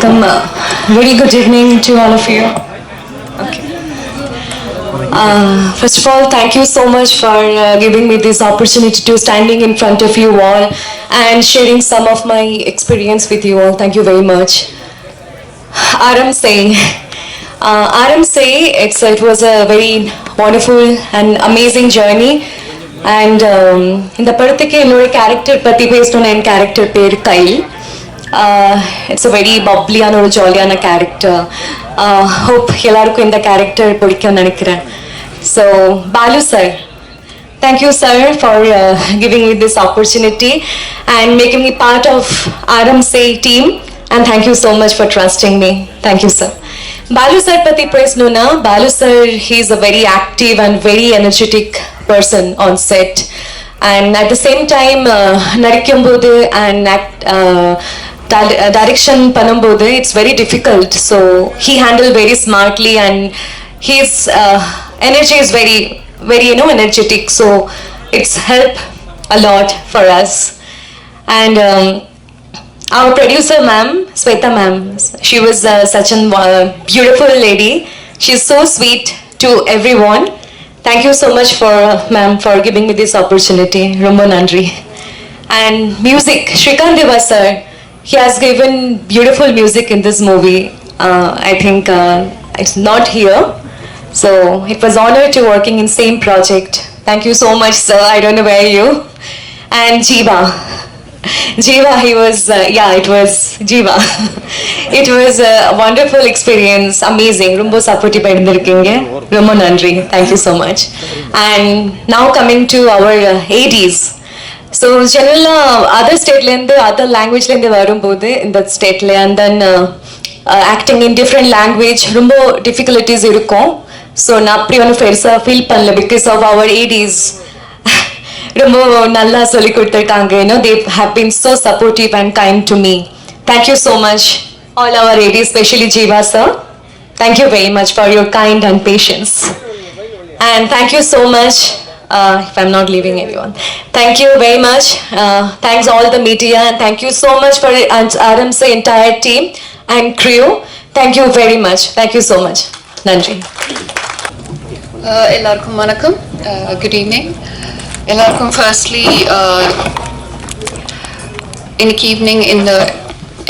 Welcome. Uh, very good evening to all of you. Okay. Uh, first of all, thank you so much for uh, giving me this opportunity to standing in front of you all and sharing some of my experience with you all. Thank you very much. Aram Say. Uh, Aram Say, it's, it was a very wonderful and amazing journey. And இந்த படத்துக்கு என்னோட character பற்றி பேசணும்னா என் character பேர் Kyle it's a very பப்ளியான ஒரு ஜாலியான character hope எல்லாருக்கும் இந்த கேரக்டர் பிடிக்கும்னு நினைக்கிறேன் so Balu sir Thank you, sir, for uh, giving me this opportunity and making me part of Aram Say team. And thank you so much for trusting me. Thank you, sir. Balu sir pati பேசணும்னா Balu sir he is a very active and very energetic person on set. And at the same time, uh, நடிக்கும்போது and act, uh, direction பண்ணும்போது it's very difficult so he handle very smartly and he's energy is very very you know energetic so it's help a lot for us and um, our producer ma'am Sweta ma'am she was uh, such a uh, beautiful lady she's so sweet to everyone thank you so much for uh, ma'am for giving me this opportunity Rombo Nandri and music Shrikant Deva sir he has given beautiful music in this movie. Uh, I think uh, it's not here. So it was honor to working in same project. Thank you so much, sir. I don't know where you. And Jiva. Jiva, he was, uh, yeah, it was Jiva. it was a wonderful experience, amazing. Rumbo sapoti Rumbo Nandri. Thank you so much. And now coming to our uh, 80s. So ஜெனரலாக other ஸ்டேட்லேருந்து other லாங்குவேஜ்லேருந்து வரும்போது இந்த ஸ்டேட்ல and then acting in different language ரொம்ப difficulties இருக்கும் so நான் அப்படி ஒன்றும் பெருசாக ஃபீல் பண்ணல பிகாஸ் ஆஃப் அவர் ஏடிஸ் ரொம்ப நல்லா சொல்லி கொடுத்துருக்காங்க you know they have been so supportive and kind to me thank you so much all our ADs specially Jeeva sir thank you very much for your kind and patience and thank you so much uh, if i'm not leaving anyone thank you very much uh, thanks all the media and thank you so much for and RMC entire team and crew thank you very much thank you so much nandri Uh, எல்லாருக்கும் வணக்கம் good evening எல்லாருக்கும் firstly இன்னைக்கு evening இந்த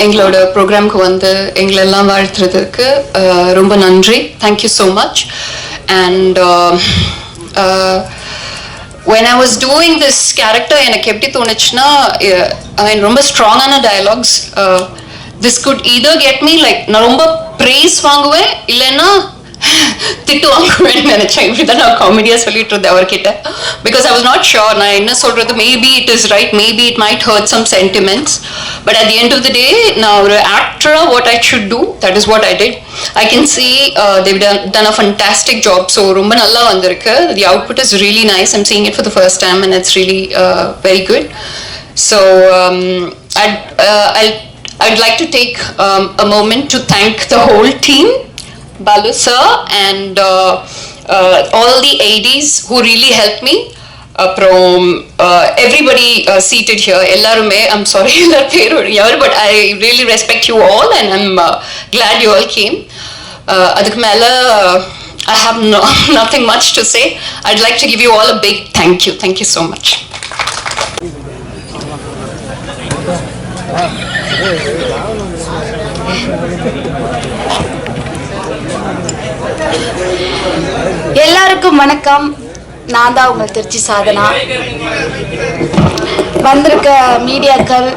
எங்களோட ப்ரோக்ராம்க்கு வந்து எங்களெல்லாம் வாழ்த்துறதுக்கு ரொம்ப நன்றி thank you so much and when I was doing this character எனக்கு எப்படி தோணுச்சுன்னா eh, ஐ மீன் ரொம்ப ஸ்ட்ராங்கான dialogues this good either get me like நான் ரொம்ப ப்ரைஸ் வாங்குவேன் இல்லைன்னா திட்டு வாங்குவேன்னு நினைச்சேன். இப்படிதான் நான் காமெடியா சொல்லிட்டு இருந்தேன் அவர்கிட்ட. Because I was not sure நான் என்ன சொல்றது? Maybe it is right maybe it might hurt some sentiments but at the end of the day நான் ஒரு ஆக்டரா what I should do that is what I did I can see they've done a fantastic job so ரொம்ப நல்லா வந்திருக்கு. The output is really nice I'm seeing it for the first time and it's really very good so I I'd like to take um, a moment to thank the whole team. Balu sir and uh, uh, all the ADs who really helped me. அப்புறம் everybody seated here எல்லாருமே I'm sorry எல்லார் பேரும் யார் but I really respect you all and I'm glad you all came அதுக்கு மேலே I have nothing much to say I'd like to give you all a big thank you thank you so much எல்லாருக்கும் வணக்கம். நான் தான் உங்கள் திருச்சி சாதனா. வந்திருக்க மீடியாக்கள்.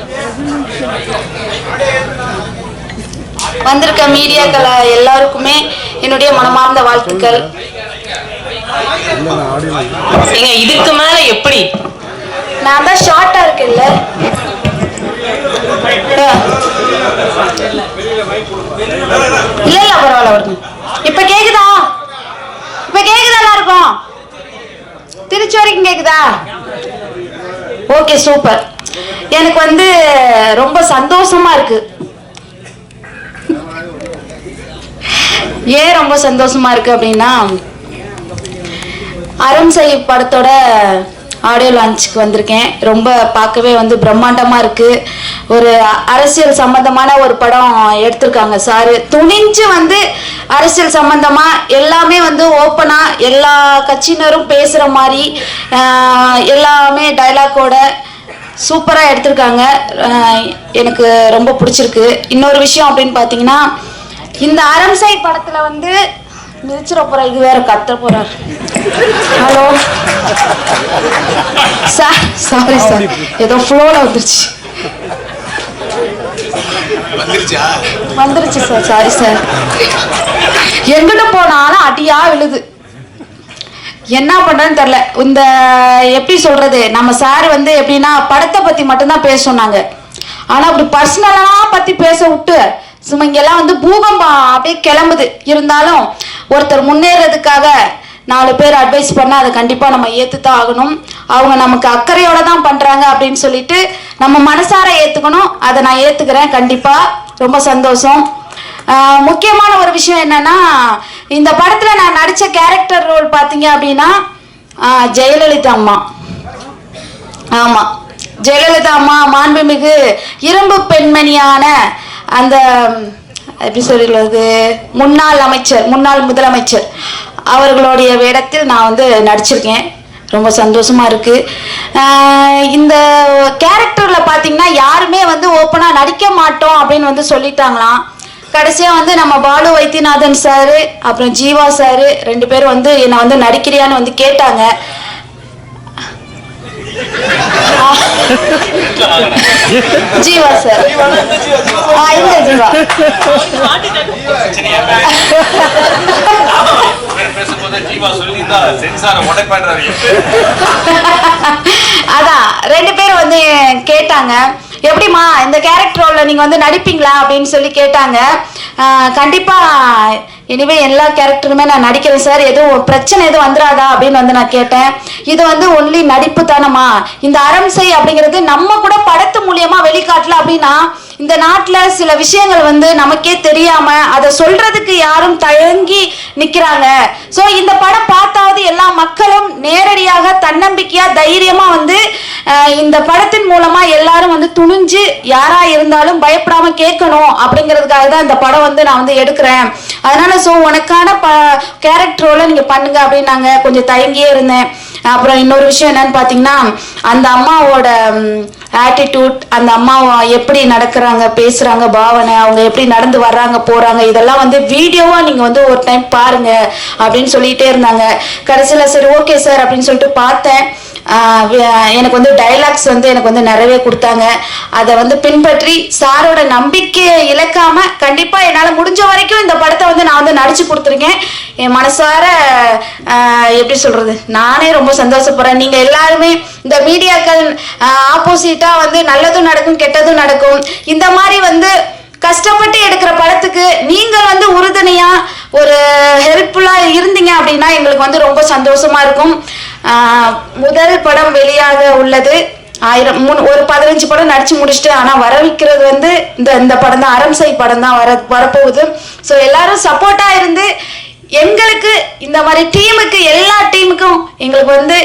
வந்திருக்க மீடியாக்கள் எல்லாருக்குமே என்னுடைய மனமார்ந்த வாழ்த்துக்கள். இதுக்கு மேல எப்படி? நான் தான் ஷார்ட்டா இருக்கேன்ல. இல்ல இல்ல பரவாயில்ல வருங்க இப்ப கேக்குதா? இப்ப கேக்குதா எல்லாருக்கும்? திருச்சி வரைக்கும் கேக்குதா? ஓகே சூப்பர் எனக்கு வந்து ரொம்ப சந்தோஷமா இருக்கு. ஏன் ரொம்ப சந்தோஷமா இருக்கு அப்படின்னா அரம்சை படத்தோட ஆடியோ லான்ச்சுக்கு வந்திருக்கேன். ரொம்ப பார்க்கவே வந்து பிரம்மாண்டமாக இருக்குது ஒரு அரசியல் சம்பந்தமான ஒரு படம் எடுத்திருக்காங்க சாரு. துணிஞ்சு வந்து அரசியல் சம்பந்தமாக எல்லாமே வந்து ஓப்பனாக எல்லா கட்சியினரும் பேசுகிற மாதிரி எல்லாமே டைலாக்கோட சூப்பராக எடுத்திருக்காங்க. எனக்கு ரொம்ப பிடிச்சிருக்கு. இன்னொரு விஷயம் அப்படின்னு பார்த்தீங்கன்னா இந்த அரம்சை படத்தில் வந்து மிதிச்சிட இது வேற கத்த போகிறார் ஹலோ சார் சாரி சார் ஏதோ ஃப்ளோவில் வந்துருச்சு. வந்துருச்சு? சார் சாரி சார் எங்கிட்ட போனாலும் அடியா விழுது. என்ன பண்றதுன்னு தெரியல. இந்த எப்படி சொல்றது? நம்ம சார் வந்து எப்படின்னா படத்தை பத்தி மட்டும்தான் பேச சொன்னாங்க. ஆனா அப்படி பர்சனலா பத்தி பேச விட்டு சும்மா இங்கெல்லாம் வந்து பூகம்பம் அப்படியே கிளம்புது. இருந்தாலும் ஒருத்தர் முன்னேறதுக்காக நாலு பேர் அட்வைஸ் பண்ணால் அதை கண்டிப்பாக நம்ம ஏத்துதான் ஆகணும். அவங்க நமக்கு அக்கறையோட தான் பண்ணுறாங்க அப்படின்னு சொல்லிட்டு நம்ம மனசார ஏற்றுக்கணும் அதை நான் ஏற்றுக்கிறேன் கண்டிப்பாக ரொம்ப சந்தோஷம். முக்கியமான ஒரு விஷயம் என்னன்னா இந்த படத்தில் நான் நடித்த கேரக்டர் ரோல் பார்த்தீங்க அப்படின்னா ஜெயலலிதா அம்மா. ஆமாம் ஜெயலலிதா அம்மா மாண்புமிகு இரும்பு பெண்மணியான அந்த எப்படி சொல்றது முன்னாள் அமைச்சர் முன்னாள் முதலமைச்சர் அவர்களுடைய வேடத்தில் நான் வந்து நடிச்சிருக்கேன். ரொம்ப சந்தோஷமாக இருக்குது இந்த கேரக்டரில் பார்த்தீங்கன்னா யாருமே வந்து ஓப்பனாக நடிக்க மாட்டோம் அப்படின்னு வந்து சொல்லிட்டாங்களாம். கடைசியாக வந்து நம்ம பாலு வைத்தியநாதன் சார் அப்புறம் ஜீவா சார் ரெண்டு பேரும் வந்து என்னை வந்து நடிக்கிறியான்னு வந்து கேட்டாங்க. ஜீவா சார். ஆ இந்த ஜீவா. அதான் ரெண்டு பேரும் வந்து கேட்டாங்க எப்படிம்மா இந்த கேரக்டர் ரோல்ல நீங்க வந்து நடிப்பீங்களா அப்படின்னு சொல்லி கேட்டாங்க. கண்டிப்பா இனிமே எல்லா கேரக்டருமே நான் நடிக்கிறேன் சார். எதுவும் பிரச்சனை எதுவும் வந்துடாதா அப்படின்னு வந்து நான் கேட்டேன். இது வந்து ஒன்லி நடிப்பு தானம்மா. இந்த அரம்சை அப்படிங்கிறது நம்ம கூட படத்து மூலியமா வெளிக்காட்டல அப்படின்னா இந்த நாட்டுல சில விஷயங்கள் வந்து நமக்கே தெரியாம அதை சொல்றதுக்கு யாரும் தயங்கி நிக்கிறாங்க. சோ இந்த படம் பார்த்தாவது எல்லா மக்களும் நேரடியாக தன்னம்பிக்கையா தைரியமா வந்து இந்த படத்தின் மூலமா எல்லாரும் வந்து துணிஞ்சு யாரா இருந்தாலும் பயப்படாம கேட்கணும் அப்படிங்கிறதுக்காக தான் இந்த படம் வந்து நான் வந்து எடுக்கிறேன். அதனால சோ உனக்கான ப கேரக்டரோல நீங்க பண்ணுங்க அப்படின்னாங்க. கொஞ்சம் தயங்கியே இருந்தேன். அப்புறம் இன்னொரு விஷயம் என்னன்னு பாத்தீங்கன்னா அந்த அம்மாவோட ஆட்டிடியூட் அந்த அம்மா எப்படி நடக்கிறாங்க பேசுறாங்க பாவனை அவங்க எப்படி நடந்து வர்றாங்க போறாங்க இதெல்லாம் வந்து வீடியோவா நீங்க வந்து ஒரு டைம் பாருங்க அப்படின்னு சொல்லிட்டே இருந்தாங்க. கடைசியில சரி ஓகே சார் அப்படின்னு சொல்லிட்டு பார்த்தேன். எனக்கு வந்து டைலாக்ஸ் வந்து எனக்கு வந்து நிறையவே கொடுத்தாங்க. அதை வந்து பின்பற்றி சாரோட நம்பிக்கையை இழக்காம கண்டிப்பா என்னால் முடிஞ்ச வரைக்கும் இந்த படத்தை வந்து நான் வந்து நடிச்சு கொடுத்துருக்கேன். என் மனசார எப்படி சொல்றது? நானே ரொம்ப சந்தோஷப்படுறேன். நீங்க எல்லாருமே இந்த மீடியாக்கள் ஆப்போசிட்டா வந்து நல்லதும் நடக்கும் கெட்டதும் நடக்கும். இந்த மாதிரி வந்து கஷ்டப்பட்டு எடுக்கிற படத்துக்கு நீங்கள் வந்து உறுதுணையாக ஒரு ஹெல்ப்ஃபுல்லாக இருந்தீங்க அப்படின்னா எங்களுக்கு வந்து ரொம்ப சந்தோஷமாக இருக்கும். முதல் படம் வெளியாக உள்ளது. ஆயிரம் மூணு ஒரு பதினஞ்சு படம் நடிச்சு முடிச்சுட்டு ஆனா வர வைக்கிறது வந்து இந்த இந்த படம் தான் அரம்சை படம் தான் வர வரப்போகுது. ஸோ எல்லாரும் சப்போர்ட்டா இருந்து எங்களுக்கு இந்த மாதிரி டீமுக்கு எல்லா டீமுக்கும் எங்களுக்கு வந்து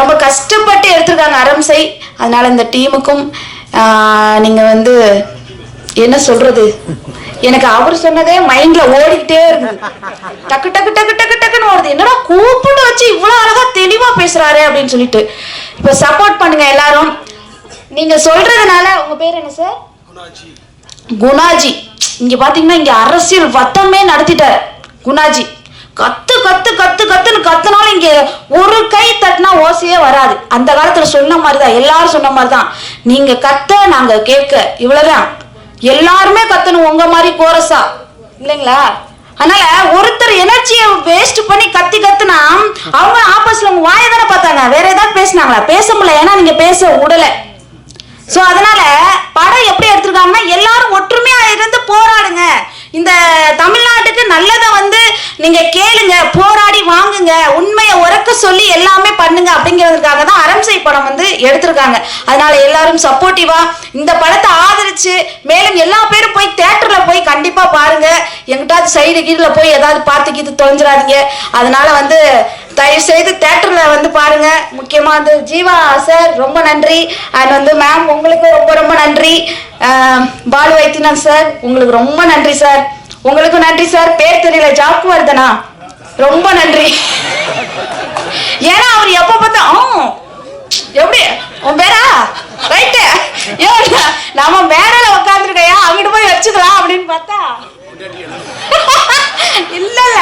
ரொம்ப கஷ்டப்பட்டு எடுத்திருக்காங்க அரம்சை அதனால இந்த டீமுக்கும் நீங்கள் நீங்க வந்து என்ன சொல்றது? எனக்கு அவர் சொன்னதே மைண்ட்ல ஓடிக்கிட்டே இருக்குது டக்கு டக்கு டக்கு டக்கு டக்குன்னு ஓடுது என்னடா கூப்பிட்டு வச்சு இவ்வளவு அழகா தெளிவா பேசுறாரு அப்படின்னு சொல்லிட்டு. இப்ப சப்போர்ட் பண்ணுங்க எல்லாரும். நீங்க சொல்றதுனால உங்க பேர் என்ன சார் குணாஜி. இங்க பாத்தீங்கன்னா இங்க அரசியல் வட்டமே நடத்திட்டார். குணாஜி. கத்து கத்து கத்து கத்துன்னு கத்துனாலும் இங்க ஒரு கை தட்டினா ஓசையே வராது. அந்த காலத்துல சொன்ன மாதிரிதான் எல்லாரும் சொன்ன மாதிரிதான். நீங்க கத்த நாங்க கேட்க. இவ்வளவுதான். எல்லாருமே கத்தணும் உங்க மாதிரி கோரஸா. இல்லைங்களா? அதனால ஒருத்தர் எனர்ஜியை வேஸ்ட் பண்ணி கத்தி கத்துனா அவங்க ஆப்போசிட்ல உங்க வாயை தானே பார்த்தாங்க. வேற ஏதாவது பேசுனாங்களா? பேச முடியல ஏன்னா நீங்க பேச விடல சோ அதனால படம் எப்படி எடுத்திருக்காங்கன்னா எல்லாரும் ஒற்றுமையா இருந்து போராடுங்க. இந்த தமிழ்நாட்டுக்கு நல்லதை வந்து நீங்க கேளுங்க போராடி வாங்குங்க உண்மையை உறக்க சொல்லி எல்லாமே பண்ணுங்க அப்படிங்கிறதுக்காக தான் அரம்சை படம் வந்து எடுத்திருக்காங்க. அதனால எல்லாரும் சப்போர்ட்டிவா இந்த படத்தை ஆதரிச்சு மேலும் எல்லா பேரும் போய் தேட்டர்ல போய் கண்டிப்பா பாருங்க. எங்கிட்டாவது சைடு கீழே போய் ஏதாவது பார்த்து கீது தொலைஞ்சிடாதீங்க. அதனால வந்து தயவு செய்து தேட்டர்ல வந்து பாருங்க. முக்கியமா வந்து ஜீவா சார் ரொம்ப நன்றி. அண்ட் வந்து மேம் உங்களுக்கு ரொம்ப ரொம்ப நன்றி. பாலு வைத்தியநாத் சார் உங்களுக்கு ரொம்ப நன்றி சார். உங்களுக்கு நன்றி சார். பேர் தெரியல. ஜாக்கு வருதனா ரொம்ப நன்றி. ஏன்னா அவர் எப்ப பார்த்தா ஆ, எப்படி? உன் பேரா? ரைட்டு. ஐயோ நம்ம மேடையில உட்காந்துருக்கையா அங்கிட்டு போய் வச்சுக்கலாம் அப்படின்னு பார்த்தா இல்ல இல்ல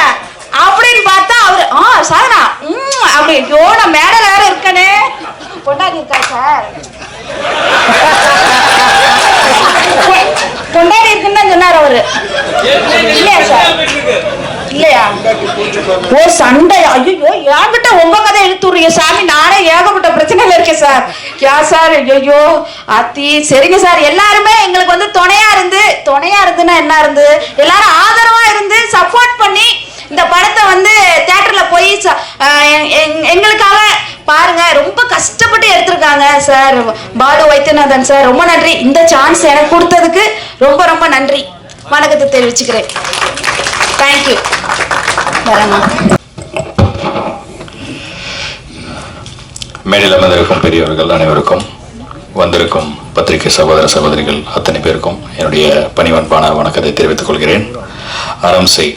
அப்படின்னு பார்த்தா அவரு ஆ சாதனா ம் அப்படி ஐயோ நான் மேடையில வேற இருக்கனே பொண்டாடி இருக்கா சார் பொ- பொண்டாடி இருக்குன்னு தான் சொன்னார் அவரு இல்லையா சார் இல்லையா ஓ சண்டை ஐயோ ஏன்கிட்ட உங்க கதை இழுத்து சாமி. நானே ஏகப்பட்ட பிரச்சனையில இருக்கேன் சார். யா சார்? ஐயோ அத்தி. சரிங்க சார். எல்லாருமே எங்களுக்கு வந்து துணையா இருந்து துணையா இருந்துன்னா என்ன இருந்து? எல்லாரும் ஆதரவா இருந்து சப்போர்ட் பண்ணி இந்த படத்தை வந்து தேட்டர்ல போய் ச- எங்- எங்களுக்காக பாருங்க. ரொம்ப கஷ்டப்பட்டு எடுத்திருக்காங்க சார். பாலு வைத்தியநாதன் சார். ரொம்ப நன்றி. இந்த சான்ஸ் எனக்கு கொடுத்ததுக்கு ரொம்ப ரொம்ப நன்றி. வணக்கத்தை தெரிவிச்சுக்கிறேன். தேங்க்யூ வரமா மேடையில் அமர்ந்திருக்கும் பெரியவர்கள் அனைவருக்கும் வந்திருக்கும் பத்திரிகை சகோதர சகோதரிகள் அத்தனை பேருக்கும் என்னுடைய பணிவன்பான வணக்கத்தை தெரிவித்துக் கொள்கிறேன். அரம்சை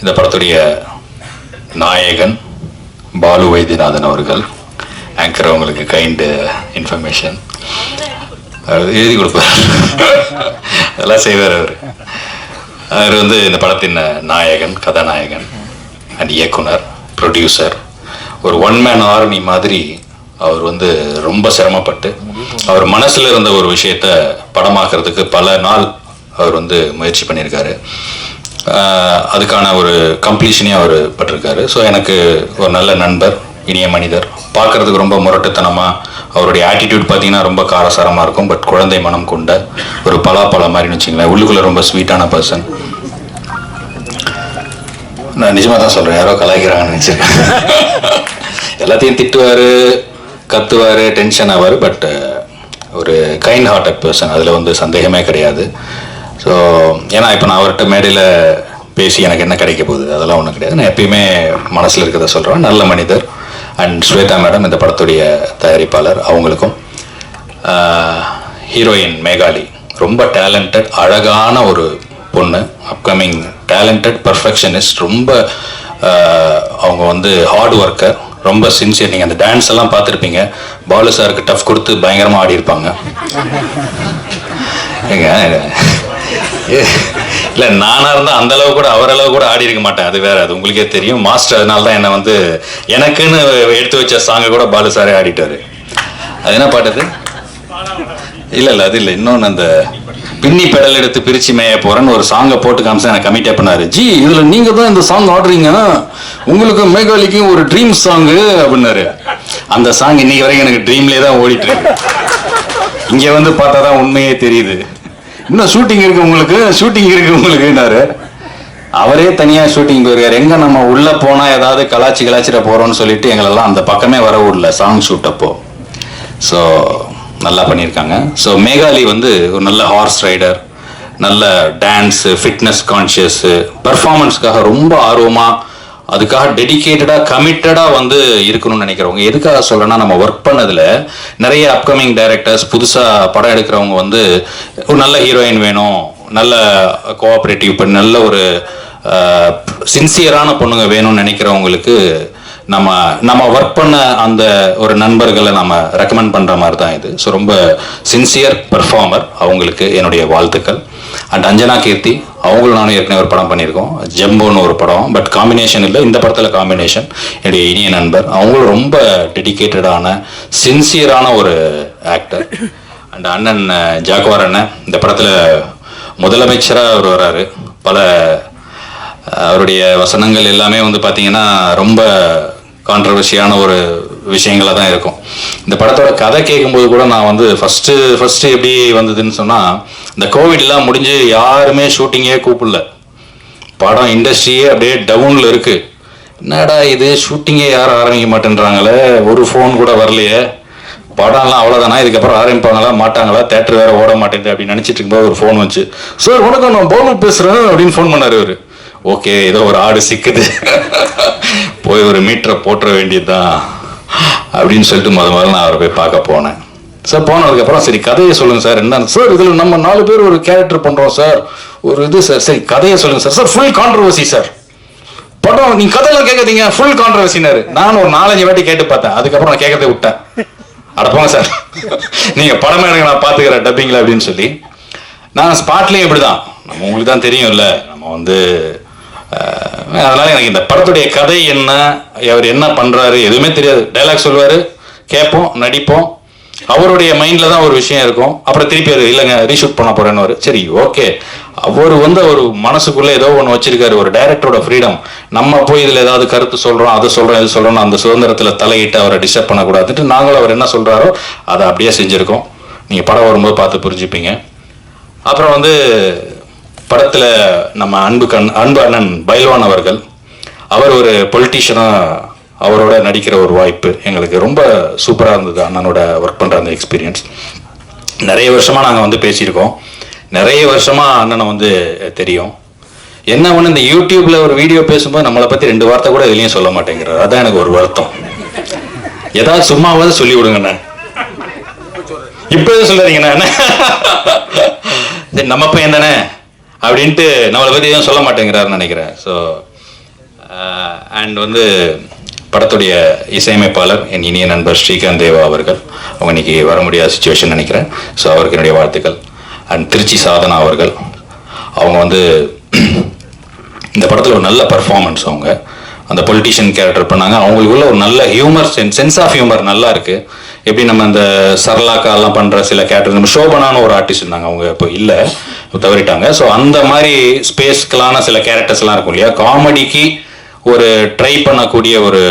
இந்த படத்துடைய நாயகன் பாலு வைத்தியநாதன் அவர்கள் ஆங்கர் அவங்களுக்கு கைண்டு இன்ஃபர்மேஷன் எழுதி கொடுப்பார். அதெல்லாம் செய்வார் அவர். அவர் வந்து இந்த படத்தின் நாயகன் கதாநாயகன் அண்ட் இயக்குனர் ப்ரொடியூசர் ஒரு ஒன் மேன் ஆர்மி மாதிரி அவர் வந்து ரொம்ப சிரமப்பட்டு அவர் மனசில் இருந்த ஒரு விஷயத்த படமாக்குறதுக்கு பல நாள் அவர் வந்து முயற்சி பண்ணியிருக்காரு. அதுக்கான ஒரு கம்ப்ளீஷனே அவர் பட்டிருக்காரு ஸோ எனக்கு ஒரு நல்ல நண்பர் இனிய மனிதர். பார்க்கறதுக்கு ரொம்ப முரட்டுத்தனமாக அவருடைய ஆட்டிடியூட் பார்த்தீங்கன்னா ரொம்ப காரசாரமாக இருக்கும். பட் குழந்தை மனம் கொண்ட ஒரு பலாப்பழம் மாதிரின்னு வச்சுங்களேன் உள்ளுக்குள்ளே ரொம்ப ஸ்வீட்டான பர்சன் நான் நிஜமா தான் சொல்றேன். யாரோ கலாய்க்கிறாங்கன்னு நினைச்சிருக்கேன் எல்லாத்தையும் திட்டுவார் கத்துவார் டென்ஷன் ஆவார் பட் ஒரு கைண்ட் ஹார்ட்டட் பர்சன் அதில் வந்து சந்தேகமே கிடையாது. ஸோ ஏன்னா இப்போ நான் அவர்கிட்ட மேடையில் பேசி எனக்கு என்ன கிடைக்க போகுது? அதெல்லாம் ஒன்றும் கிடையாது. நான் எப்பயுமே மனசில் இருக்கிறத சொல்கிறேன் நல்ல மனிதர். அண்ட் ஸ்வேதா மேடம் இந்த படத்துடைய தயாரிப்பாளர் அவங்களுக்கும். ஹீரோயின் மேகாலி. ரொம்ப டேலண்டட் அழகான ஒரு பொண்ணு அப்கமிங் டேலண்டட் பர்ஃபெக்ஷனிஸ்ட் ரொம்ப அவங்க வந்து ஹார்ட் ஒர்க்கர் ரொம்ப சின்சியர் நீங்கள் அந்த டான்ஸ் எல்லாம் பார்த்துருப்பீங்க. பாலு சாருக்கு டஃப் கொடுத்து பயங்கரமாக ஆடியிருப்பாங்க ஏங்க இல்லை நானாக இருந்தால் அந்த அளவு கூட அவரளவு கூட ஆடி இருக்க மாட்டேன். அது வேற அது உங்களுக்கே தெரியும். மாஸ்டர் அதனால தான் என்னை வந்து எனக்குன்னு எடுத்து வச்ச சாங்கை கூட பாலு சாரே ஆடிட்டாரு. அது என்ன பாட்டு இல்லை இல்லை அது இல்லை. இன்னொன்று அந்த பின்னி பெடல் எடுத்து பிரிச்சு மேய போறேன்னு ஒரு சாங்கை போட்டு காமிச்சா எனக்கு கமிட்டே பண்ணாரு. ஜி இதுல நீங்க தான் இந்த சாங் ஆடுறீங்கன்னா உங்களுக்கு மேகாலிக்கும் ஒரு ட்ரீம் சாங் அப்படின்னாரு. அந்த சாங் இன்னைக்கு வரைக்கும் எனக்கு ட்ரீம்லேயே தான் ஓடிட்டு இருக்கு. இங்க வந்து பார்த்தா தான் உண்மையே தெரியுது. இன்னும் ஷூட்டிங் இருக்கு உங்களுக்கு ஷூட்டிங் இருக்கு உங்களுக்குன்னாரு. அவரே தனியாக ஷூட்டிங் போயிருக்காரு. எங்க நம்ம உள்ள போனா ஏதாவது கலாச்சி கலாச்சிட போறோம்னு சொல்லிட்டு எங்களெல்லாம் அந்த பக்கமே வர விடல சாங் ஷூட் அப்போ. ஸோ நல்லா பண்ணியிருக்காங்க. ஸோ மேகாலி வந்து ஒரு நல்ல ஹார்ஸ் ரைடர் நல்ல டான்ஸு ஃபிட்னஸ் கான்ஷியஸு பர்ஃபார்மன்ஸ்க்காக ரொம்ப ஆர்வமாக அதுக்காக டெடிகேட்டடாக கமிட்டடாக வந்து இருக்கணும்னு நினைக்கிறவங்க. எதுக்காக சொல்றேன்னா நம்ம ஒர்க் பண்ணதில் நிறைய அப்கமிங் டைரக்டர்ஸ் புதுசாக படம் எடுக்கிறவங்க வந்து ஒரு நல்ல ஹீரோயின் வேணும் நல்ல கோஆப்ரேட்டிவ் பண்ணி நல்ல ஒரு சின்சியரான பொண்ணுங்க வேணும்னு நினைக்கிறவங்களுக்கு நம்ம நம்ம ஒர்க் பண்ண அந்த ஒரு நண்பர்களை நம்ம ரெக்கமெண்ட் பண்ற மாதிரி தான் இது. ஸோ ரொம்ப சின்சியர் பெர்ஃபார்மர் அவங்களுக்கு என்னுடைய வாழ்த்துக்கள். அண்ட் அஞ்சனா கீர்த்தி அவங்களும் நானும் ஏற்கனவே ஒரு படம் பண்ணியிருக்கோம். ஜெம்போன்னு ஒரு படம். பட் காம்பினேஷன் இல்லை இந்த படத்தில் காம்பினேஷன் என்னுடைய இனிய நண்பர். அவங்களும் ரொம்ப டெடிக்கேட்டடான சின்சியரான ஒரு ஆக்டர் அண்ட் அண்ணன் ஜாக்குவார் அண்ணன் இந்த படத்தில் முதலமைச்சராக அவர் வர்றாரு பல அவருடைய வசனங்கள் எல்லாமே வந்து பார்த்தீங்கன்னா ரொம்ப கான்ட்ரவர்சியான ஒரு விஷயங்களாக தான் இருக்கும். இந்த படத்தோட கதை கேட்கும்போது கூட நான் வந்து ஃபஸ்ட்டு ஃபஸ்ட்டு எப்படி வந்ததுன்னு சொன்னால் இந்த கோவிட்லாம் முடிஞ்சு யாருமே ஷூட்டிங்கே கூப்பிடல. படம் இண்டஸ்ட்ரியே அப்படியே டவுனில் இருக்குது என்னடா இது ஷூட்டிங்கே யாரும் ஆரம்பிக்க மாட்டேன்றாங்களே? ஒரு ஃபோன் கூட வரலையே. படம்லாம் அவ்வளோதானா இதுக்கப்புறம் ஆரம்பிப்பாங்களா? மாட்டாங்களா? தேட்டர் வேற ஓட மாட்டேங்குது அப்படின்னு நினச்சிட்டு இருக்கும்போது ஒரு ஃபோன் வந்துச்சு. சார் வணக்கம் நான் பாலு பேசுகிறேன் அப்படின்னு ஃபோன் பண்ணார் இவர். ஓகே ஏதோ ஒரு ஆடு சிக்குது. போய் ஒரு மீட்டரை போட்டுற வேண்டியதுதான் அப்படின்னு சொல்லிட்டு முத முதல்ல நான் அவரை போய் பார்க்க போனேன். சார் போனதுக்கப்புறம் சரி கதையை சொல்லுங்க சார் என்ன சார் இதில் நம்ம நாலு பேர் ஒரு கேரக்டர் பண்ணுறோம் சார். ஒரு இது சார் சரி கதையை சொல்லுங்க sir. Sir full controversy sir. படம் நீங்க கதையெல்லாம் கேட்காதீங்க ஃபுல் கான்ட்ரவர்சினாரு நான் ஒரு நாலஞ்சு வாட்டி கேட்டு பார்த்தேன். அதுக்கப்புறம் நான் கேட்கறதை விட்டேன். அடப்போங்க சார். நீங்க படம் எனக்கு நான் பாத்துக்கிறேன் டப்பிங்ல அப்படின்னு சொல்லி. நான் ஸ்பாட்லயும் இப்படிதான். நம்ம உங்களுக்கு தான் தெரியும்ல. நம்ம வந்து அதனால எனக்கு இந்த படத்துடைய கதை என்ன அவர் என்ன பண்றாரு எதுவுமே தெரியாது. டைலாக் சொல்லுவார் கேட்போம் நடிப்போம். அவருடைய மைண்ட்ல தான் ஒரு விஷயம் இருக்கும். அப்புறம் திருப்பி அவர் இல்லைங்க ரீஷூட் பண்ண போறேன்னு சரி ஓகே. அவர் வந்து ஒரு மனசுக்குள்ள ஏதோ ஒன்று வச்சிருக்காரு ஒரு டைரக்டரோட ஃப்ரீடம் நம்ம போய் இதுல ஏதாவது கருத்து சொல்றோம் அதை சொல்றோம் இது சொல்றோம் அந்த சுதந்திரத்துல தலையிட்டு அவரை டிஸ்டர்ப் பண்ணக்கூடாதுன்ட்டு நாங்களும் அவர் என்ன சொல்றாரோ அதை அப்படியே செஞ்சிருக்கோம். நீங்க படம் வரும்போது பார்த்து புரிஞ்சுப்பீங்க. அப்புறம் வந்து படத்தில் நம்ம அன்பு கண் அன்பு அண்ணன் பைல்வான் அவர்கள் அவர் ஒரு பொலிட்டீஷியனாக அவரோட நடிக்கிற ஒரு வாய்ப்பு எங்களுக்கு ரொம்ப சூப்பராக இருந்தது அண்ணனோட ஒர்க் பண்ணுற அந்த எக்ஸ்பீரியன்ஸ் நிறைய வருஷமாக நாங்கள் வந்து பேசியிருக்கோம். நிறைய வருஷமாக அண்ணனை வந்து தெரியும். என்ன ஒன்று இந்த யூடியூப்ல ஒரு வீடியோ பேசும்போது நம்மளை பற்றி ரெண்டு வார்த்தை கூட எதுலையும் சொல்ல மாட்டேங்கிறார். அதான் எனக்கு ஒரு வருத்தம். ஏதாவது சும்மாவாவது சொல்லி விடுங்கண்ணே. எதுவும் சொல்லாதீங்கண்ணா. நம்ம பையன் தானே? அப்படின்ட்டு நம்மளை பற்றி எதுவும் சொல்ல மாட்டேங்கிறாருன்னு நினைக்கிறேன். ஸோ அண்ட் uh, வந்து படத்துடைய இசையமைப்பாளர் என் இனிய நண்பர் ஸ்ரீகாந்த் தேவா அவர்கள். அவங்க இன்னைக்கு வர முடியாத சுச்சுவேஷன் நினைக்கிறேன். ஸோ அவருக்கு என்னுடைய வாழ்த்துக்கள். அண்ட் திருச்சி சாதனா அவர்கள். அவங்க வந்து இந்த படத்தில் ஒரு நல்ல பர்ஃபார்மன்ஸ் அவங்க. அந்த பொலிட்டிஷியன் கேரக்டர் பண்ணாங்க. அவங்களுக்குள்ள ஒரு நல்ல humour sense sense of humour நல்லா இருக்குது எப்படி நம்ம அந்த சரளாக்கா எல்லாம் பண்ற சில கேரக்டர் நம்ம ஷோபனான ஒரு ஆர்டிஸ்ட் இருந்தாங்க. அவங்க இப்போ இல்லை. தவறிட்டாங்க. ஸோ அந்த மாதிரி ஸ்பேஸ்க்கலான சில கேரக்டர்ஸ்லாம் இருக்கும் இல்லையா? காமெடிக்கு ஒரு ட்ரை பண்ணக்கூடிய ஒரு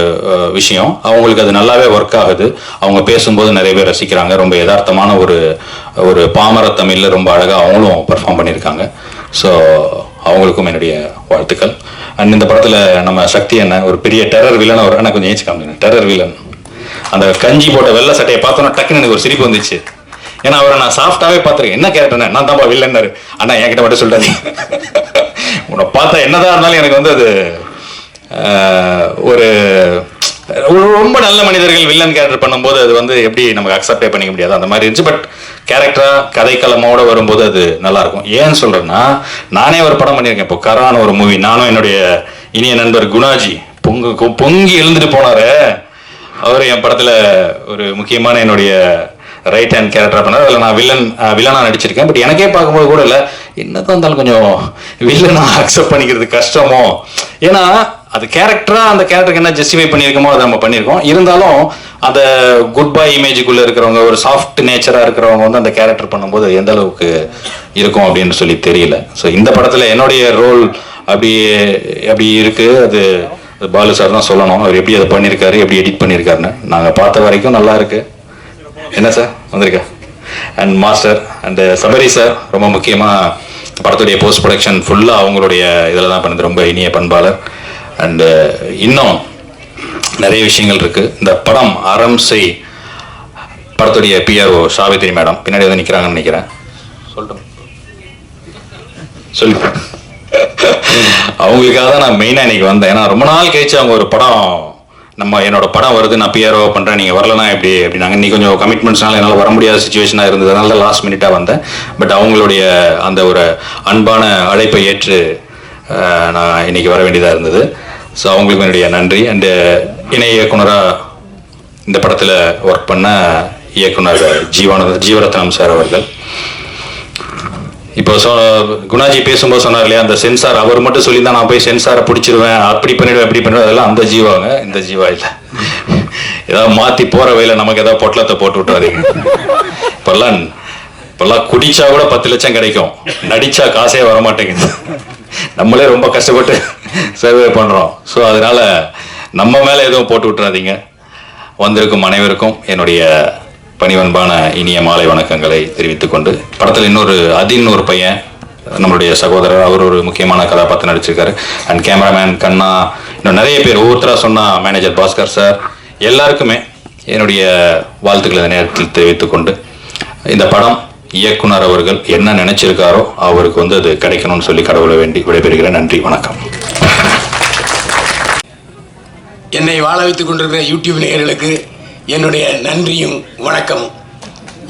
விஷயம். அவங்களுக்கு அது நல்லாவே ஒர்க் ஆகுது. அவங்க பேசும்போது நிறைய பேர் ரசிக்கிறாங்க. ரொம்ப யதார்த்தமான ஒரு ஒரு பாமர தமிழ்ல ரொம்ப அழகாக அவங்களும் பெர்ஃபார்ம் பண்ணியிருக்காங்க. ஸோ அவங்களுக்கும் என்னுடைய வாழ்த்துக்கள். அண்ட் இந்த படத்தில் நம்ம சக்தி என்ன ஒரு பெரிய டெரர் வில்லன் ஒரு என்ன கொஞ்சம் ஏச்சு காமிங்க டெரர் வில்லன் அந்த கஞ்சி போட்ட வெள்ளை சட்டையை பார்த்தோன்னா டக்குன்னு எனக்கு ஒரு சிரிப்பு வந்துச்சு. ஏன்னா அவரை நான் சாஃப்டாவே பார்த்துருக்கேன். என்ன கேரக்டர் நான் தான்ப்பா வில்லன்னாரு அண்ணா என்கிட்ட மட்டும் சொல்லிட்டாதீங்க உன்னை பார்த்தா என்னதான் இருந்தாலும் எனக்கு வந்து அது ஒரு ரொம்ப நல்ல மனிதர்கள் வில்லன் கேரக்டர் பண்ணும்போது அது வந்து எப்படி நமக்கு அக்செப்டே பண்ணிக்க முடியாது. அந்த மாதிரி இருந்துச்சு. பட் கேரக்டரா கதைக்களமோட வரும்போது அது நல்லா இருக்கும் ஏன்னு சொல்றேன்னா நானே ஒரு படம் பண்ணியிருக்கேன். இப்போ கரான ஒரு மூவி நானும் என்னுடைய இனிய நண்பர் குணாஜி பொங்கு பொங்கி எழுந்துட்டு போனாரு. அவர் என் படத்தில் ஒரு முக்கியமான என்னுடைய ரைட் ஹேண்ட் கேரக்டர் பண்ணார். அதில் நான் வில்லன் வில்லனாக நடிச்சிருக்கேன். பட் எனக்கே பார்க்கும்போது கூட இல்லை என்னதான் இருந்தாலும் கொஞ்சம் வில்லனாக அக்செப்ட் பண்ணிக்கிறது கஷ்டமோ? ஏன்னா அது கேரக்டராக அந்த கேரக்டருக்கு என்ன ஜஸ்டிஃபை பண்ணியிருக்கோமோ அதை நம்ம பண்ணியிருக்கோம். இருந்தாலும் அந்த குட் பை இமேஜுக்குள்ளே இருக்கிறவங்க ஒரு சாஃப்ட் நேச்சராக இருக்கிறவங்க வந்து அந்த கேரக்டர் பண்ணும்போது எந்த அளவுக்கு இருக்கும் அப்படின்னு சொல்லி தெரியல. ஸோ இந்த படத்தில் என்னுடைய ரோல் அப்படி அப்படி இருக்குது அது அது பாலு சார் தான் சொல்லணும். அவர் எப்படி அதை பண்ணியிருக்காரு எப்படி எடிட் பண்ணியிருக்காருன்னு நாங்கள் பார்த்த வரைக்கும் நல்லா இருக்கு. என்ன சார் வந்திருக்கா. And master and Sabari sir ரொம்ப முக்கியமாக படத்துடைய போஸ்ட் ப்ரொடக்ஷன் ஃபுல்லாக அவங்களுடைய இதில் தான் பண்ணது. ரொம்ப இனிய பண்பாளர். அண்டு uh, இன்னும் நிறைய விஷயங்கள் இருக்கு. இந்த படம் அறம் செய் படத்துடைய பிஆர்ஓ சாவித்ரி மேடம். பின்னாடி வந்து நிற்கிறாங்கன்னு நினைக்கிறேன். சொல்லட்டும் சொல்லு அவங்களுக்காக தான் நான் மெயினாக இன்னைக்கு வந்தேன். ஏன்னா ரொம்ப நாள் கழிச்சு அவங்க ஒரு படம் நம்ம என்னோட படம் வருது நான் பிஆர்ஓ பண்ணுறேன் நீங்கள் வரலனா எப்படி அப்படின்னாங்க. இன்னைக்கு கொஞ்சம் கமிட்மெண்ட்ஸ்னால என்னால் வர முடியாத சுச்சுவேஷனாக இருந்தது. அதனால தான் லாஸ்ட் மினிட்டாக வந்தேன். பட் அவங்களுடைய அந்த ஒரு அன்பான அழைப்பை ஏற்று நான் இன்னைக்கு வர வேண்டியதாக இருந்தது. ஸோ அவங்களுக்கு என்னுடைய நன்றி. அண்டு இணை இயக்குனராக இந்த படத்தில் ஒர்க் பண்ண இயக்குனர் ஜீவானந்த ஜீவரத்னம் சார் அவர்கள். இப்போ சொ குணாஜி பேசும்போது சொன்னார் இல்லையா அந்த சென்சார் அவர் மட்டும் சொல்லி தான் நான் போய் சென்சாரை பிடிச்சிருவேன் அப்படி பண்ணிடுவேன் இப்படி பண்ணிடுவேன் அதெல்லாம் அந்த ஜீவாங்க இந்த ஜீவா இல்லை. ஏதாவது மாத்தி போற வழியில் நமக்கு ஏதாவது பொட்டலத்தை போட்டு விட்டுறாதீங்க. இப்பெல்லாம் இப்பெல்லாம் குடிச்சா கூட பத்து லட்சம் கிடைக்கும். நடிச்சா காசே வர மாட்டேங்குது நம்மளே ரொம்ப கஷ்டப்பட்டு சர்வே பண்றோம். ஸோ அதனால நம்ம மேல எதுவும் போட்டு விட்டுறாதீங்க. வந்திருக்கும் அனைவருக்கும் என்னுடைய பணிவன்பான இனிய மாலை வணக்கங்களை தெரிவித்துக் கொண்டு படத்தில் இன்னொரு அதின் ஒரு பையன் நம்மளுடைய சகோதரர் அவர் ஒரு முக்கியமான கதாபாத்திரம் நடிச்சிருக்காரு. அண்ட் கேமராமேன் கண்ணா இன்னும் நிறைய பேர் ஒவ்வொருத்தரா சொன்னா மேனேஜர் பாஸ்கர் சார் எல்லாருக்குமே என்னுடைய வாழ்த்துக்களை இந்த நேரத்தில் தெரிவித்துக் கொண்டு இந்த படம் இயக்குனர் அவர்கள் என்ன நினைச்சிருக்காரோ அவருக்கு வந்து அது கிடைக்கணும்னு சொல்லி கடவுளை வேண்டி விடைபெறுகிறேன். நன்றி வணக்கம். என்னை வாழ வைத்துக் கொண்டிருக்கிற யூடியூப் நேயர்களுக்கு என்னுடைய நன்றியும் வணக்கமும்.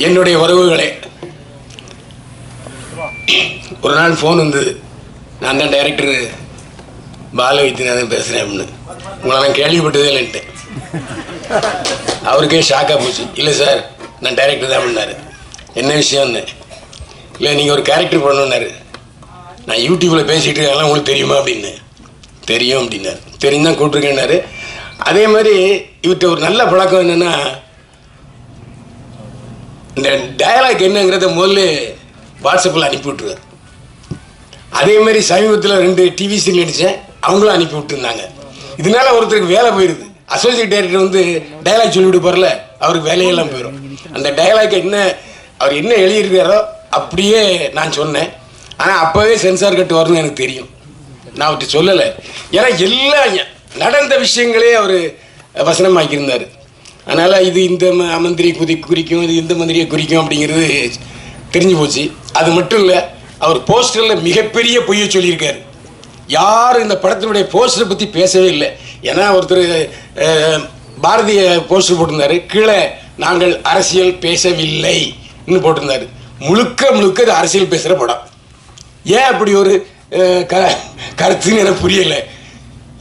என்னுடைய உறவுகளே ஒரு நாள் ஃபோன் வந்தது நான் தான் டைரக்டர் பால வைத்தியநாதன் பேசுகிறேன் அப்படின்னு உங்களை நான் கேள்விப்பட்டதே இல்லைன்ட்டு. அவருக்கே ஷாக்காக போச்சு. இல்லை சார் நான் டைரக்டர் தான் பண்ணார் என்ன விஷயம்னு? இல்லை நீங்கள் ஒரு கேரக்டர் பண்ணணுன்னாரு நான் யூடியூப்பில் பேசிகிட்டு இருக்கேன் உங்களுக்கு தெரியுமா? அப்படின்னு. தெரியும் அப்படின்னாரு. தெரியும் தான் கூப்பிட்ருக்கேன்னாரு அதே மாதிரி இவர்கிட்ட ஒரு நல்ல பழக்கம் என்னென்னா இந்த டயலாக் என்னங்கிறத முதல்ல வாட்ஸ்அப்பில் அனுப்பி விட்ருவார் அதே மாதிரி சமீபத்தில் ரெண்டு டிவி சீரியல் நடித்தேன் அவங்களும் அனுப்பி விட்டுருந்தாங்க. இதனால ஒருத்தருக்கு வேலை போயிடுது அசோசியேட் டைரக்டர் வந்து டயலாக் சொல்லிவிட்டு போகிறல அவருக்கு வேலையெல்லாம் போயிடும் அந்த டயலாக் என்ன அவர் என்ன எழுதியிருக்காரோ அப்படியே நான் சொன்னேன். ஆனால் அப்போவே சென்சார் கட்டு வரும்னு எனக்கு தெரியும். நான் அவர்கிட்ட சொல்லலை. ஏன்னா எல்லாம் நடந்த விஷயங்களே அவர் வசனமாக்கியிருந்தார். அதனால் இது இந்த ம- மந்திரி குதி குறிக்கும் இது இந்த மந்திரியை குறிக்கும் அப்படிங்கிறது தெரிஞ்சு போச்சு. அது மட்டும் இல்லை அவர் போஸ்டரில் மிகப்பெரிய பொய்யை சொல்லியிருக்காரு. யாரும் இந்த படத்தினுடைய போஸ்டரை பற்றி பேசவே இல்லை. ஏன்னா ஒருத்தர் பாரதிய போஸ்டர் போட்டிருந்தாரு. கீழே நாங்கள் அரசியல் பேசவில்லை ன்னு போட்டிருந்தாரு. முழுக்க முழுக்க இது அரசியல் பேசுகிற படம். ஏன் அப்படி ஒரு க கருத்துன்னு எனக்கு புரியலை.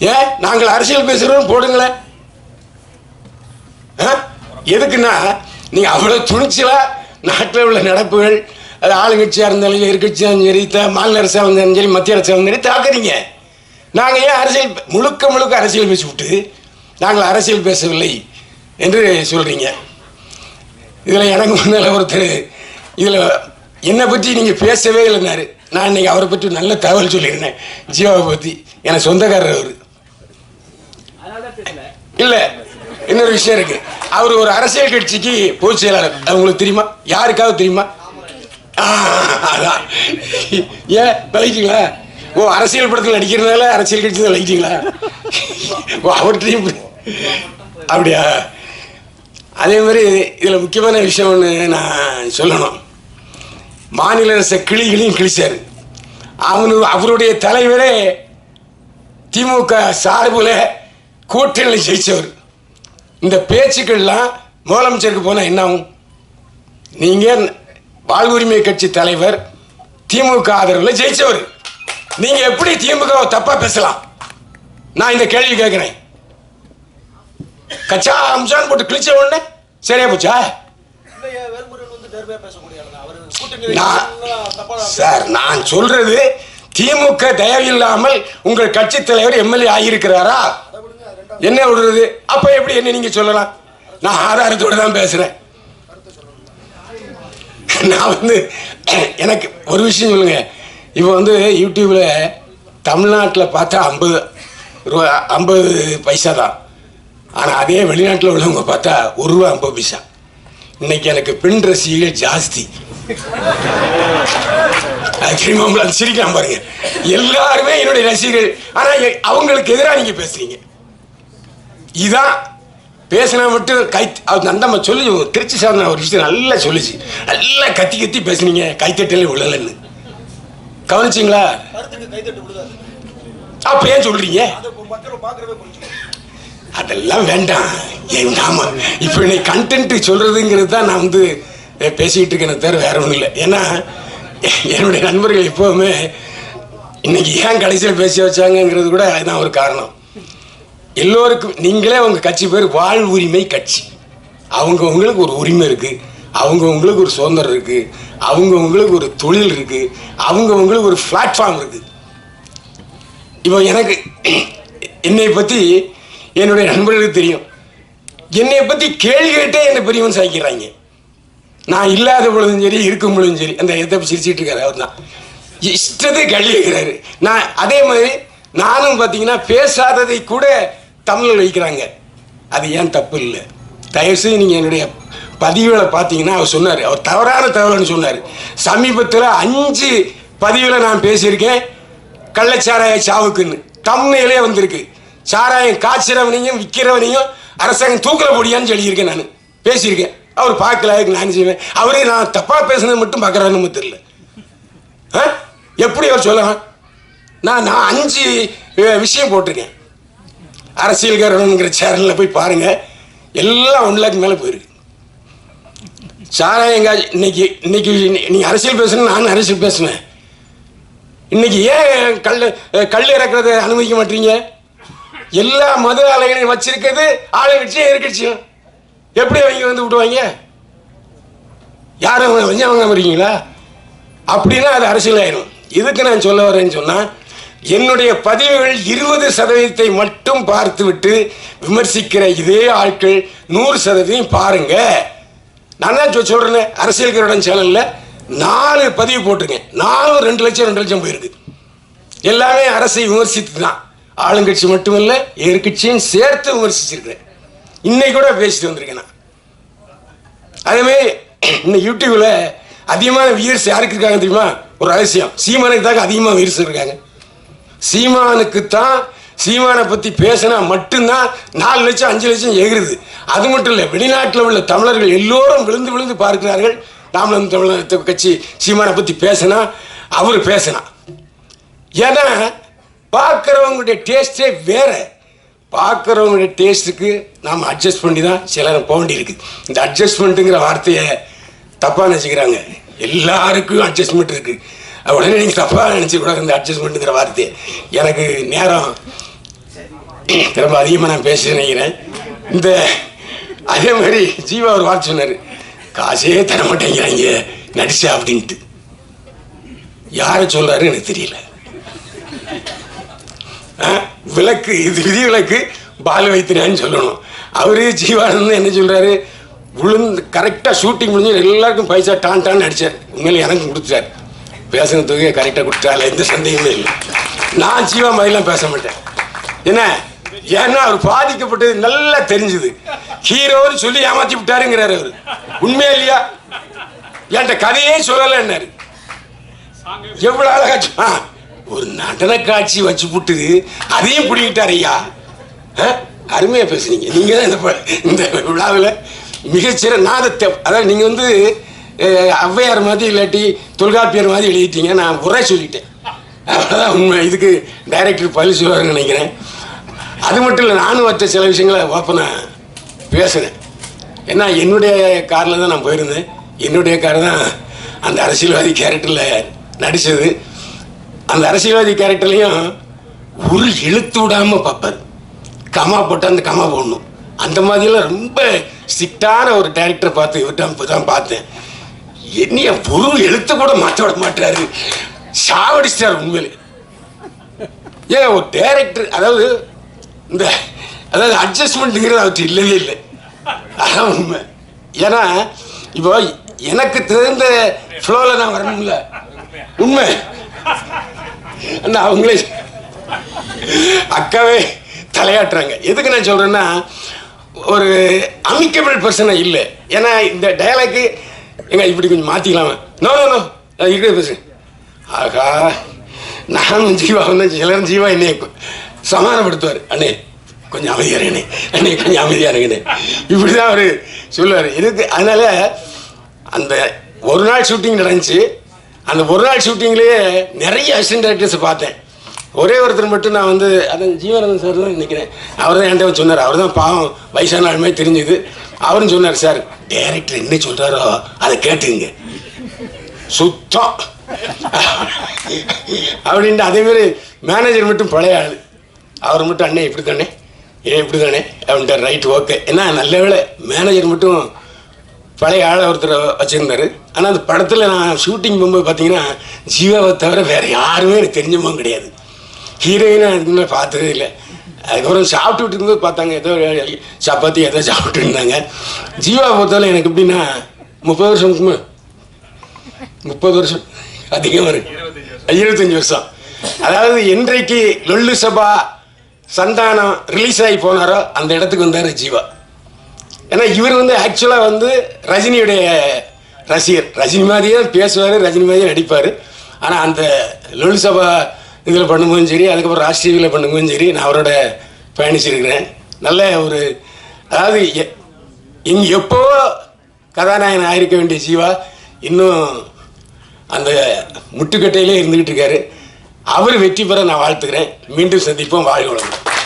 ஏன்? நாங்கள் அரசியல் பேசுகிறோம் போடுங்களேன். ஆ? எதுக்குன்னா நீங்கள் அவ்வளோ துணிச்சலாக நாட்டில் உள்ள நடப்புகள் அது ஆளுங்கட்சியாக இருந்தாலும் எதிர்கட்சியாக சரி மாநில அரசாக இருந்தாலும் சரி மத்திய அரசாக இருந்தாலும் சரி தாக்குறீங்க. நாங்கள் ஏன் அரசியல் முழுக்க முழுக்க அரசியல் பேசிவிட்டு நாங்கள் அரசியல் பேசவில்லை என்று சொல்கிறீங்க இதில் எனக்கு முன்னால் ஒருத்தர் இதில் என்னை பற்றி நீங்கள் பேசவே இல்லைனாரு நான் இன்னைக்கு அவரை பற்றி நல்ல தகவல் சொல்லியிருந்தேன் ஜீவாவை பற்றி எனக்கு சொந்தக்காரர் அவர். இல்லை இன்னொரு விஷயம் இருக்கு. அவர் ஒரு அரசியல் கட்சிக்கு பொதுச் செயலாளர். உங்களுக்கு தெரியுமா? யாருக்காவது தெரியுமா? அதான். ஏன் விளையிட்டீங்களா ஓ அரசியல் படத்தில் நடிக்கிறதுனால அரசியல் கட்சி தான் விளையிட்டீங்களா ஓ அவர்கிட்டையும் அப்படியா? அதே மாதிரி இதில் முக்கியமான விஷயம் ஒன்று நான் சொல்லணும். மாநில அரச கிளிகளையும் கிழிச்சார். அவனு அவருடைய தலைவரே திமுக சார்பில் கூட்டணியில் ஜெயிச்சவர். இந்த பேச்சுக்கள்லாம் முதலமைச்சருக்கு போனால் என்ன ஆகும் நீங்கள் வாழ்வுரிமை கட்சி தலைவர் திமுக ஆதரவில் ஜெயிச்சவர். நீங்கள் எப்படி திமுக வை தப்பா பேசலாம்? நான் இந்த கேள்வி கேட்குறேன் கச்சா அம்சான் போட்டு கிழிச்ச உடனே சரியா போச்சா? நான் சார் நான் சொல்றது திமுக தயவில்லாமல் உங்கள் கட்சி தலைவர் எம்எல்ஏ ஆகியிருக்கிறாரா? என்ன விடுறது? அப்ப எப்படி என்ன நீங்க சொல்லலாம்? நான் ஆதாரத்தோட தான் பேசுறேன். நான் வந்து எனக்கு ஒரு விஷயம் சொல்லுங்க. இப்போ வந்து யூடியூப்ல தமிழ்நாட்டில் பார்த்தா ஐம்பது ரூபா ஐம்பது பைசா தான். ஆனால் அதே வெளிநாட்டில் உள்ளவங்க பார்த்தா ஒரு ரூபா ஐம்பது பைசா. இன்னைக்கு எனக்கு பெண் ரசிகர்கள் ஜாஸ்தி. சிரிக்கலாம் பாருங்க. எல்லாருமே என்னுடைய ரசிகர்கள். ஆனால் எ- அவங்களுக்கு எதிராக நீங்கள் பேசுறீங்க. இதான் பேசினா மட்டும் கை அது நந்தம்மா சொல்லி திருச்சி சார்ந்த ஒரு விஷயம் நல்லா சொல்லுச்சு. நல்லா கத்தி கத்தி பேசுனீங்க கைத்தட்டலே விழலன்னு. கவனிச்சிங்களா? அப்ப ஏன் சொல்றீங்க? அதெல்லாம் வேண்டாம். ஏன் ஆமா. இப்போ நீ கண்டென்ட் சொல்றதுங்கிறது தான் நான் வந்து பேசிக்கிட்டு இருக்கேனே தவிர வேற ஒன்றும் இல்லை. ஏன்னா என்னுடைய நண்பர்கள் எப்போவுமே இன்னைக்கு ஏன் கடைசியில் பேசி வச்சாங்கங்கிறது கூட அதுதான் ஒரு காரணம். எல்லோருக்கும் நீங்களே உங்கள் கட்சி பேர் வாழ் உரிமை கட்சி. அவங்கவுங்களுக்கு ஒரு உரிமை இருக்குது அவங்கவுங்களுக்கு ஒரு சுதந்திரம் இருக்குது அவங்கவுங்களுக்கு ஒரு தொழில் இருக்குது அவங்கவுங்களுக்கு ஒரு பிளாட்ஃபார்ம் இருக்குது இப்போ எனக்கு என்னை பற்றி என்னுடைய நண்பர்களுக்கு தெரியும். என்னை பற்றி கேள்வி கேட்டே என்னை பெரியவன் சாய்க்கிறாங்க. நான் இல்லாத பொழுதும் சரி இருக்கும் பொழுதும் சரி அந்த எதை சிரிச்சிட்டு இருக்காரு அவர் தான். இஷ்டத்தை கல்வி வைக்கிறாரு. நான் அதே மாதிரி நானும் பார்த்தீங்கன்னா பேசாததை கூட தமிழில் வைக்கிறாங்க. அது ஏன் தப்பு இல்லை தயவுசெய்து நீங்கள் என்னுடைய பதிவில் பார்த்தீங்கன்னா அவர் சொன்னார். அவர் தவறான தகவல்னு சொன்னார். சமீபத்தில் அஞ்சு பதிவில் நான் பேசியிருக்கேன். கள்ளச்சாராய சாவுக்குன்னு. தம்மையிலே வந்திருக்கு. சாராயம் காய்ச்சிறவனையும் விற்கிறவனையும் அரசாங்கம் தூக்கல முடியான்னு சொல்லியிருக்கேன் நான். பேசியிருக்கேன். அவர் பார்க்கல அதுக்கு நான் செய்வேன்? அவரே நான் தப்பாக பேசுனது மட்டும் பார்க்குறான்னு தெரியல. ஆ? எப்படி அவர் சொல்லலாம்? நான் நான் அஞ்சு விஷயம் போட்டிருக்கேன். அரசியல்காரனுங்கிற சேனலில் போய் பாருங்க. எல்லாம் ஒன் லேக் மேலே போயிருக்கு. சாராயம் காய் இன்னைக்கு இன்னைக்கு நீ அரசியல் பேசணும் நானும் அரசியல் பேசுவேன் இன்னைக்கு ஏன் கல் கல் இறக்குறத அனுமதிக்க மாட்டீங்க? எல்லா மது ஆலைகளையும் வச்சிருக்கிறது ஆளுங்கட்சியும் எதிர்கட்சியும் எப்படி அவங்க வந்து விடுவாங்க? யாரும் அவங்க அவங்க வரீங்களா அப்படின்னா அது அரசியல் ஆயிரும் இதுக்கு நான் சொல்ல வரேன்னு சொன்னா என்னுடைய பதிவுகள் இருபது சதவீதத்தை மட்டும் பார்த்துவிட்டு விமர்சிக்கிற இதே ஆட்கள் நூறு சதவீதம் பாருங்க. நான் தான் சொ- அரசியல் கருடன் சேனலில் நாலு பதிவு போட்டிருக்கேன். நாலும் ரெண்டு லட்சம் ரெண்டு லட்சம் போயிருக்கு. எல்லாமே அரசை விமர்சித்து தான். ஆளுங்கட்சி மட்டுமல்ல எதிர்கட்சியும் சேர்த்து விமர்சிச்சிருக்கிறேன். இன்னைக்கு கூட பேசிட்டு வந்திருக்கேன் நான். அதேமாதிரி இந்த யூடியூப்ல அதிகமான வியூர்ஸ் யாருக்கு இருக்காங்க தெரியுமா? ஒரு ரகசியம். சீமானுக்கு தாங்க அதிகமாக வியூர்ஸ் இருக்காங்க. சீமானுக்குத்தான் சீமானை பற்றி பேசினா மட்டும்தான் நாலு லட்சம் அஞ்சு லட்சம் எகிருது அது மட்டும் இல்லை வெளிநாட்டில் உள்ள தமிழர்கள் எல்லோரும் விழுந்து விழுந்து பார்க்கிறார்கள். ராமநாதன் தமிழர் கட்சி சீமானை பற்றி பேசினா அவர் பேசினா. ஏன்னா பார்க்குறவங்களுடைய டேஸ்டே வேற. பார்க்குறவங்களுடைய டேஸ்ட்டுக்கு நாம் அட்ஜஸ்ட் பண்ணி தான் சிலரை போக வேண்டியிருக்கு. இந்த அட்ஜஸ்ட்மெண்ட்டுங்கிற வார்த்தையை தப்பாக நினச்சிக்கிறாங்க. எல்லாருக்கும் அட்ஜஸ்ட்மெண்ட் இருக்குது உடனே நீங்கள் தப்பாக நினச்சிக்கூடாது இந்த அட்ஜஸ்ட்மெண்ட்டுங்கிற வார்த்தை. எனக்கு நேரம் ரொம்ப அதிகமாக நான் பேச நினைக்கிறேன். இந்த அதே மாதிரி ஜீவா ஒரு வார்த்தை சொன்னார். காசே தர மாட்டேங்கிறாங்க நடிச்சா அப்படின்ட்டு. யாரை சொல்றாரு எனக்கு தெரியல. ஆ, விளக்கு இது விதி விளக்கு பால் வைத்தினான்னு சொல்லணும். அவரு ஜீவானந்தன் என்ன சொல்றாரு? விழுந்து கரெக்டாக ஷூட்டிங் முடிஞ்சு எல்லாருக்கும் பைசா டான் டான் அடிச்சார். உண்மையில எனக்கு கொடுத்துட்டார். பேசின தொகையை கரெக்டாக கொடுத்தால எந்த சந்தேகமே இல்லை. நான் ஜீவா மாதிரிலாம் பேச மாட்டேன். என்ன? ஏன்னா அவர் பாதிக்கப்பட்டது நல்லா தெரிஞ்சுது. ஹீரோன்னு சொல்லி ஏமாத்தி விட்டாருங்கிறாரு அவர். உண்மையா இல்லையா? என்கிட்ட கதையே சொல்லலைன்னாரு. எவ்வளவு அழகா ஆ, ஒரு நடன காட்சி வச்சு புட்டு அதையும் பிடிக்கிட்டார் ஐயா. ஆ, அருமையா பேசுனீங்க. நீங்க தான் இந்த இந்த விழாவில் மிகச்சிற நாதத்தை அதாவது நீங்க வந்து ஔவையார் மாதிரி இல்லாட்டி தொல்காப்பியர் மாதிரி எழுதிட்டீங்க நான் குறை சொல்லிட்டேன். அவ்வளோதான் உண்மை. இதுக்கு டைரக்டர் பதில் சொல்லுவாருன்னு நினைக்கிறேன். அது மட்டும் இல்லை நானும் மற்ற சில விஷயங்களை ஓப்பனாக பேசுகிறேன் ஏன்னா என்னுடைய காரில் தான் நான் போயிருந்தேன். என்னுடைய கார் தான் அந்த அரசியல்வாதி கேரக்டரில் நடித்தது அந்த அரசியல்வாதி கேரக்டர்லையும் ஒரு எழுத்து விடாமல் பார்ப்பார். கமா போட்டு அந்த கமா போடணும். அந்த மாதிரியெல்லாம் ரொம்ப ஸ்ட்ரிக்டான ஒரு டேரக்டரை பார்த்து இவர்கிட்ட இப்போ தான் பார்த்தேன். என்னைய ஒரு எழுத்து கூட மாற்ற விட மாட்டாரு. சாவடிச்சிட்டார் உண்மையிலே. ஏன் ஒரு டேரக்டர் அதாவது இந்த அதாவது அட்ஜஸ்ட்மெண்ட்டுங்கிறது அவர்கிட்ட இல்லவே இல்லை. அதான் உண்மை. ஏன்னா இப்போ எனக்கு தெரிந்த ஃப்ளோவில் நான் வரணும்ல. உண்மை. அண்ணா அவங்களே அக்காவே தலையாட்டுறாங்க. எதுக்கு நான் சொல்கிறேன்னா ஒரு அமிக்கபிள் பர்சனாக இல்லை. ஏன்னா இந்த டயலாக்கு ஏங்க இப்படி கொஞ்சம் மாற்றிக்கலாமா நோ நோ நோ இருக்கிற பேசுறேன் ஆகா நானும் ஜீவாவும் தான் சிலரும் ஜீவா என்னை சமாதானப்படுத்துவார். அண்ணே கொஞ்சம் அமைதியாக இருங்கண்ணே. அண்ணே கொஞ்சம் அமைதியாக இருங்கண்ணே. இப்படி தான் அவர் சொல்லுவார். எனக்கு அதனால அந்த ஒரு நாள் ஷூட்டிங் நடந்துச்சு. அந்த ஒரு நாள் ஷூட்டிங்லேயே நிறைய அசிஸ்டன்ட் டேரக்டர்ஸை பார்த்தேன். ஒரே ஒருத்தர் மட்டும் நான் வந்து அதான் ஜீவானந்தன் சார் தான் நினைக்கிறேன். அவர் தான் என்கிட்ட சொன்னார். அவர் தான் பாவம் வயசான ஆளுமே தெரிஞ்சுது. அவரும் சொன்னார் சார் டைரக்டர் என்ன சொல்கிறாரோ அதை கேட்டுங்க சுத்தம். அப்படின்ட்டு அதேமாரி மேனேஜர் மட்டும் பழைய ஆள். அவர் மட்டும் அண்ணே இப்படி தானே ஏன் இப்படி தானே அப்படின்ட்டு ரைட் ஓகே ஏன்னா நல்ல வேலை மேனேஜர் மட்டும் பழைய ஆளை ஒருத்தர் வச்சுருந்தாரு. ஆனால் அந்த படத்தில் நான் ஷூட்டிங் போகும்போது பார்த்தீங்கன்னா ஜீவாவை தவிர வேறு யாருமே எனக்கு தெரிஞ்சமும் கிடையாது. ஹீரோயினாக இருக்குன்னு பார்த்ததே இல்லை. அதுக்கப்புறம் சாப்பிட்டுட்டு இருந்தது பார்த்தாங்க. ஏதோ சப்பாத்தி ஏதோ சாப்பிட்டு இருந்தாங்க ஜீவாவை பொறுத்தவரை எனக்கு எப்படின்னா முப்பது வருஷம் இருக்குமா முப்பது வருஷம் அதிகம் இருக்கு. இருபத்தஞ்சி வருஷம். அதாவது என்றைக்கு லொல்லு சபா சந்தானம் ரிலீஸ் ஆகி போனாரோ அந்த இடத்துக்கு வந்தார் ஜீவா. ஏன்னா இவர் வந்து ஆக்சுவலாக வந்து ரஜினியுடைய ரசிகர். ரஜினி மாதிரியே பேசுவார் ரஜினி மாதிரியே நடிப்பார். ஆனால் அந்த லொல்லு சபா இதில் பண்ணும்போதும் சரி அதுக்கப்புறம் ராஜ் டிவியில் பண்ணும்போதும் சரி நான் அவரோட பயணிச்சிருக்கிறேன். நல்ல ஒரு அதாவது எ- எப்போ கதாநாயகன் ஆயிருக்க வேண்டிய ஜீவா இன்னும் அந்த முட்டுக்கட்டையிலே இருந்துக்கிட்டு இருக்காரு. அவர் வெற்றி பெற நான் வாழ்த்துக்கிறேன். மீண்டும் சந்திப்போம். வாழ்க வளமுடன்.